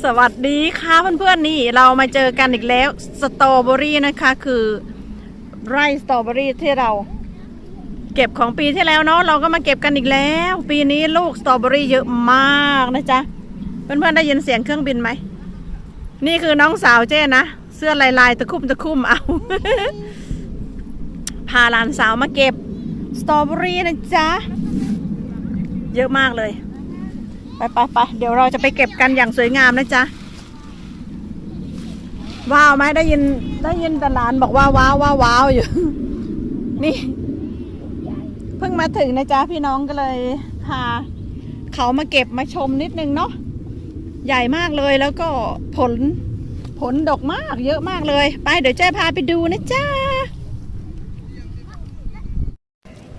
สวัสดีค่ะเพื่อนๆนี่เรามาเจอกันอีกแล้วสตรอเบอรี่นะคะ คือไร่สตรอเบอรี่ที่เรา เก็บของปีที่แล้วเนาะเราก็มาเก็บกันอีกแล้ว ปีนี้ลูกสตรอเบอรี่เยอะมากนะจ๊ะเพื่อนๆได้ยินเสียงเครื่องบินไหมนี่คือน้องสาวเจ้นะเสื้อลายลายๆตะคุ่มตะคุ่มเอา พาหลานสาวมาเก็บสตรอเบอรี่นะจ๊ะเยอะมากเลย ไปไปไปเดี๋ยวเราจะไปเก็บกันอย่างสวยงามนะจ๊ะ ว้าวไหมได้ยินได้ยินแต่หลานบอกว่าว้าวว้าวว้าวอยู่ นี่ เพิ่งมาถึงนะจ๊ะพี่น้องก็เลยพาเขามาเก็บมาชมนิดนึงเนาะใหญ่มากเลยแล้วก็ผลผลดกมากเยอะมากเลย ไปเดี๋ยวเจ้พาไปดูนะจ๊ะ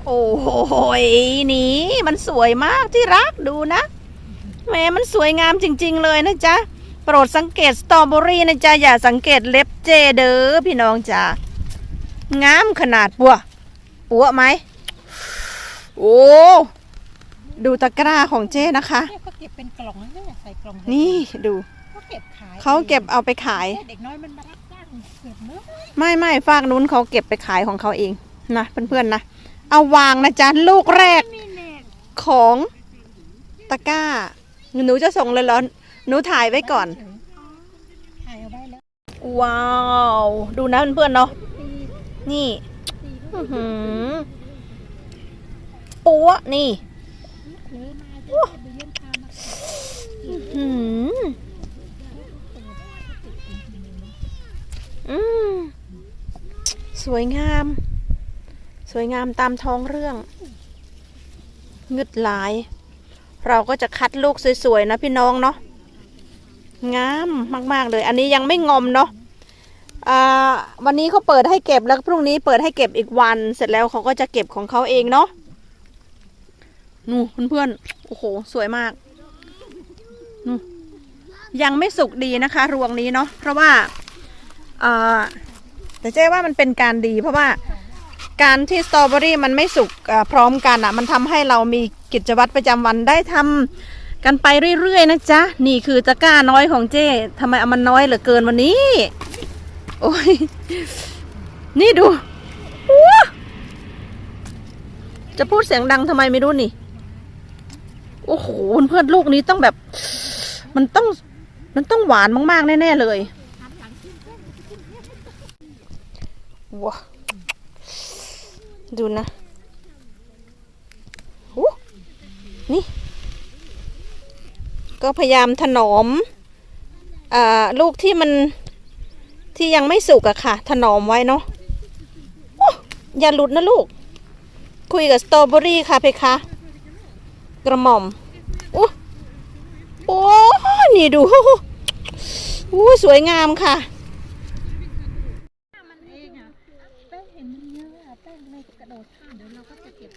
โอ้โหนี่มันสวยมากที่รักดูนะ แหมมันสวยงามจริง ๆ เลยนะจ๊ะ โปรดสังเกตสตรอเบอรี่นะจ๊ะ อย่าสังเกตเล็บเจเด้อพี่น้องจ้างามขนาดปัวปัวไหม โอ้ ดูตะกร้าของเจ้นะคะ เนี่ยเขาเก็บเป็นกล่องนะเนี่ยใส่กล่องนี่ดู เขาเก็บขายเขาเก็บเอาไปขาย เด็กน้อยมันมารับจ้างเก็บเนอะไม่ไม่ฝากนู้นเขาเก็บไปขายของเขาเองนะเพื่อนๆนะ เอาวางนะจ๊ะ ลูกแรกนี่แน่ของตะกร้า หนูจะส่งเลยเหรอหนูถ่ายไว้ก่อน ถ่ายเอาไว้แล้วว้าว ดูนะเพื่อนๆเนาะนี่อื้อหือปัวนี่เลยมาจะไปเยี่ยมพามาอื้อหืออืมสวยงาม สวยงามตามท้องเรื่องงึดหลาย เราก็จะคัดลูกสวยๆนะพี่น้องเนาะงามมากๆเลย อันนี้ยังไม่งอมเนาะวันนี้เขาเปิดให้เก็บแล้วพรุ่งนี้เปิดให้เก็บอีกวัน เสร็จแล้วเขาก็จะเก็บของเขาเองเนาะนู่นเพื่อนๆโอ้โห สวยมากนู่ยังไม่สุกดีนะคะ รวงนี้เนาะเพราะว่าแต่เจ๊ว่ามันเป็นการดีเพราะว่า การที่สตรอเบอรี่มันไม่สุกพร้อมกันอะ มันทำให้เรามีกิจวัตรประจำวันได้ทำกันไปเรื่อยๆนะจ๊ะ นี่คือตะกร้าน้อยของเจ๊ทำไมเอามันน้อยเหลือเกินวันนี้ โอ้ย นี่ดู จะพูดเสียงดังทำไมไม่รู้นี่ โอ้โหเพื่อนลูกนี้ต้องแบบ มันต้อง มันต้องหวานมากๆ แน่ ๆ เลยว้า ดูนะโอ้นี่ ก็พยายามถนอมอ่าลูกที่มันที่ยังไม่สุกอะค่ะ ถนอมไว้เนาะโอ้อย่าหลุดนะลูก คุยกับสตรอเบอรี่ค่ะเพคะ กระหม่อมโอ้โอ้นี่ดูอู้สวยงามค่ะ มันเองอะแป้งเห็นมันเยอะอะ แป้งไม่กระโดดข้ามเดี๋ยวเราก็จะเก็บ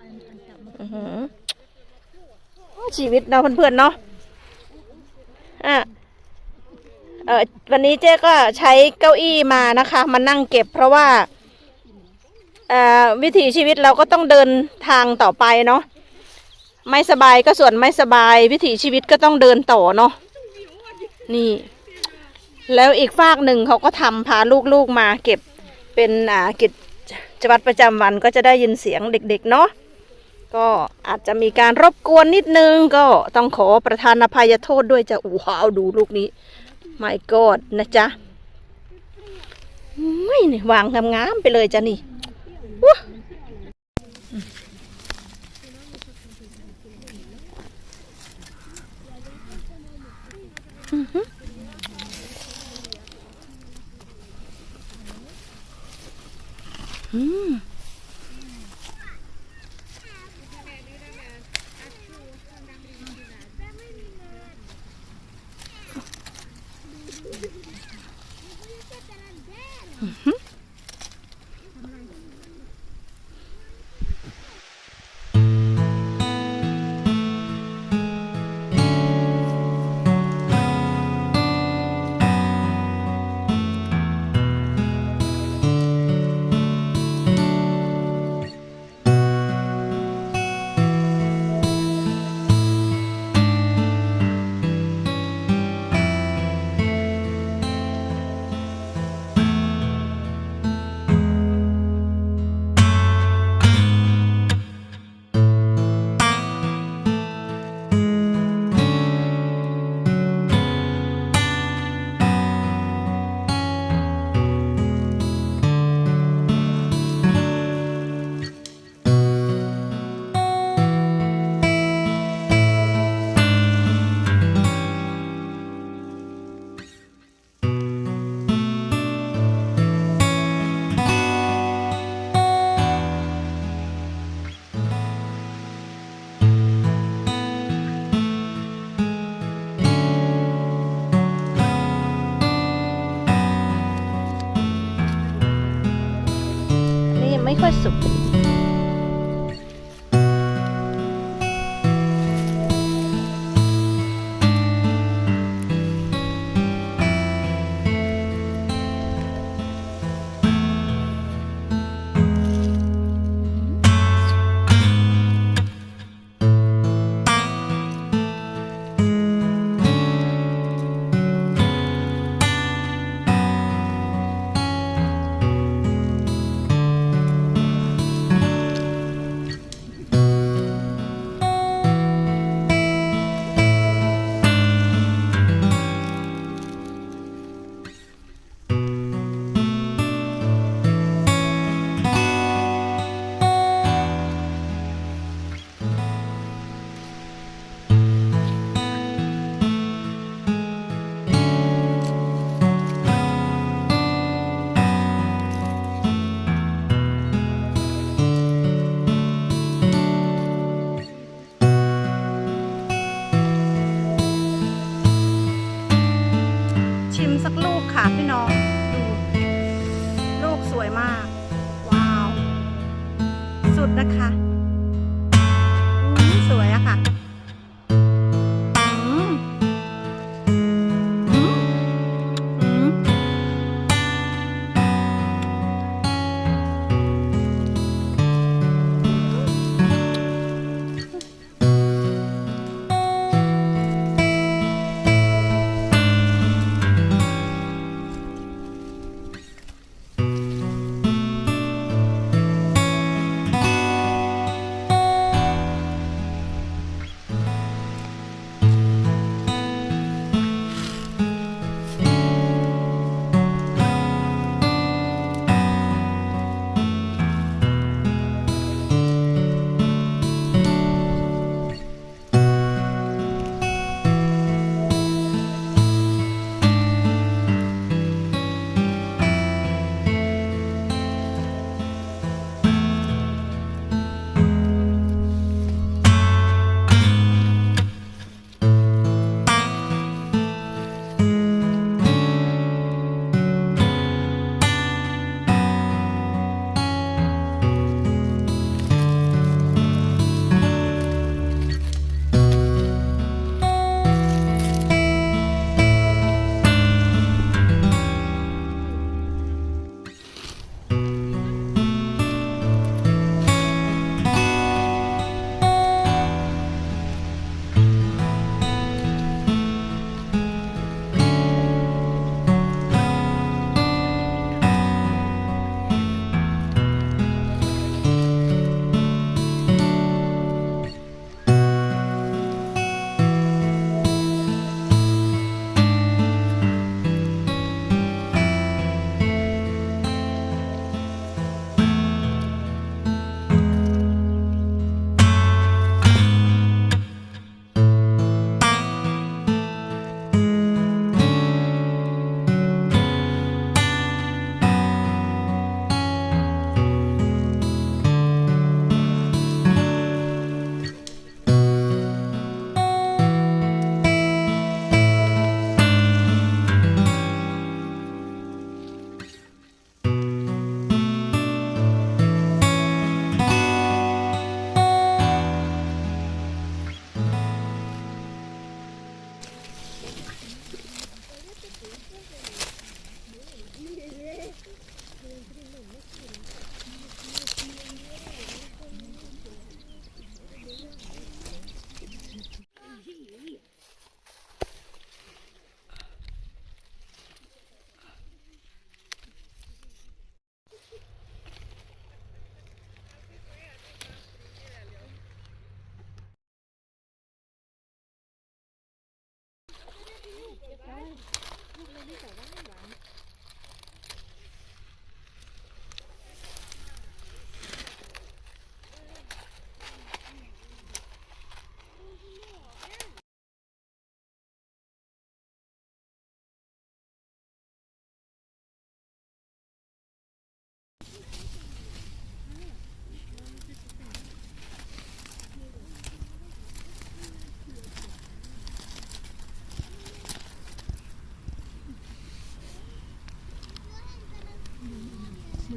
อันอันจับมาอื้อหือชีวิตเราเพื่อนๆเนาะอะเออวันนี้เจ๊ก็ใช้เก้าอี้มานะคะ มานั่งเก็บเพราะว่าเอ่อวิถีชีวิตเราก็ต้องเดินทางต่อไปเนาะไม่สบายก็ส่วนไม่สบาย วิถีชีวิตก็ต้องเดินต่อเนาะนี่ แล้วอีกฝากหนึ่งเขาก็ทำพาลูกๆมาเก็บเป็นอ่ากิจ วัตรประจำวันก็จะได้ยินเสียงเด็กๆเนาะก็อาจจะมีการรบกวนนิดนึงก็ต้องขอประทานอภัยโทษด้วยจะว้าวดูลูกนี้ไม่กอดนะจ๊ะไม่นี่วางงามๆไปเลยจ้ะนี่อื้อ หื ค่อยสุก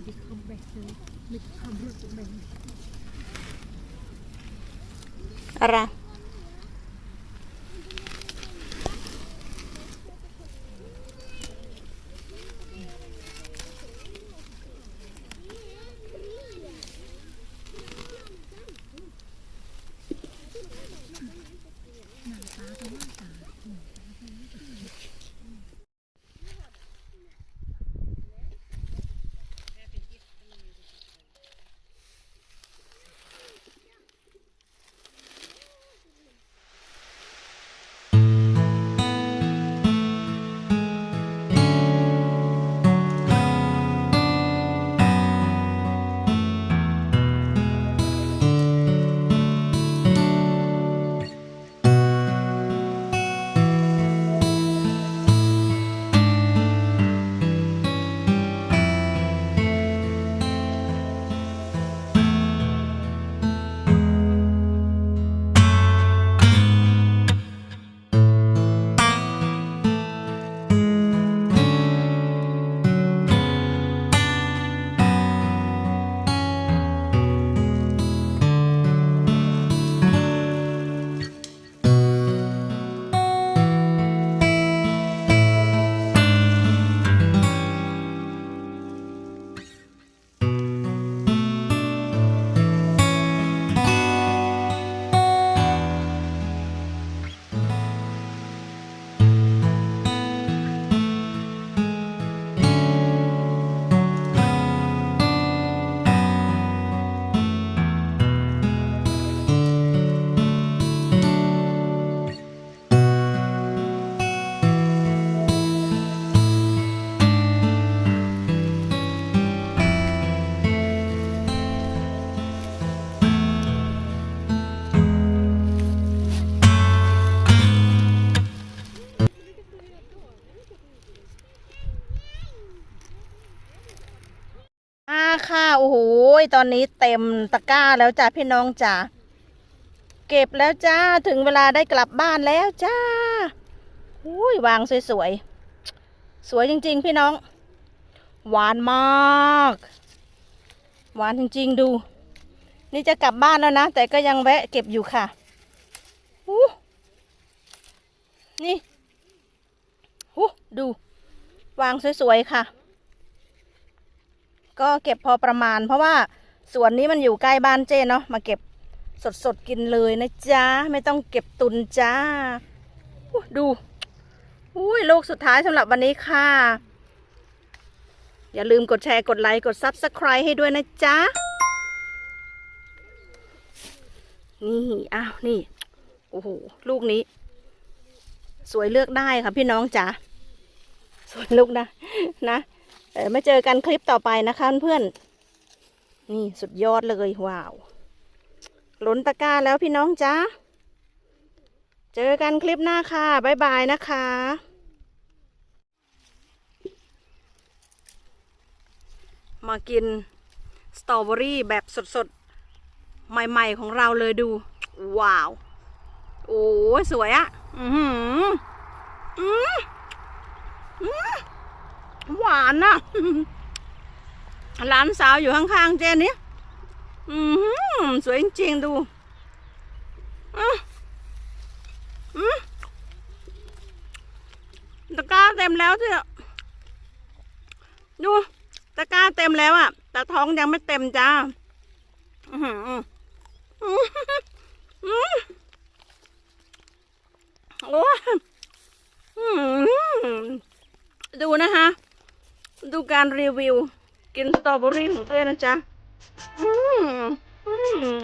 บกเลยมีความรู้สึกแบบอะไร อ้โหตอนนี้เต็มตะกร้าแล้วจ้าพี่น้องจ๋าเก็บแล้วจ้าถึงเวลาได้กลับบ้านแล้วจ้าอุ้ยวางสวยๆ สวยจริง ๆ พี่น้อง หวานมาก หวานจริง ๆ ดู นี่จะกลับบ้านแล้วนะ แต่ก็ยังแวะเก็บอยู่ค่ะอู้นี่อู้ดู วางสวยๆ ค่ะ ก็เก็บพอประมาณ เพราะว่าสวนนี้มันอยู่ใกล้บ้านเจ้เนาะมาเก็บสดๆกินเลยนะจ๊ะ ไม่ต้องเก็บตุนจ้า ดูอุ้ยลูกสุดท้ายสำหรับวันนี้ค่ะ อย่าลืมกดแชร์กดไลค์ กด Subscribe ให้ด้วยนะจ๊ะ นี่อ้าวนี่ โอ้โห ลูกนี้ สวยเลือกได้ค่ะพี่น้องจ๋าสวยลูกนะ นะ เออมาเจอกันคลิปต่อไปนะคะเพื่อนนี่สุดยอดเลยว้าวล้นตะกร้าแล้วพี่น้องจ้าเจอกันคลิปหน้าค่ะบ๊ายบายนะคะมากินสตรอเบอรี่แบบสดๆ ใหม่ๆ ของเราเลยดู ว้าว โอ้สวยอะอือหืออืมอืม หวานน่ะหลานสาวอยู่ข้างๆเจนนี่อือหือสวยจริงๆดูตะกร้าเต็มแล้วเถอะดูตะกร้าเต็มแล้วอะ แต่ท้องยังไม่เต็มจ้าโอ้ดูนะคะ ดูการรีวิว กินสตรอเบอรี่ของเต้ยนะจ๊ะ อืมอืม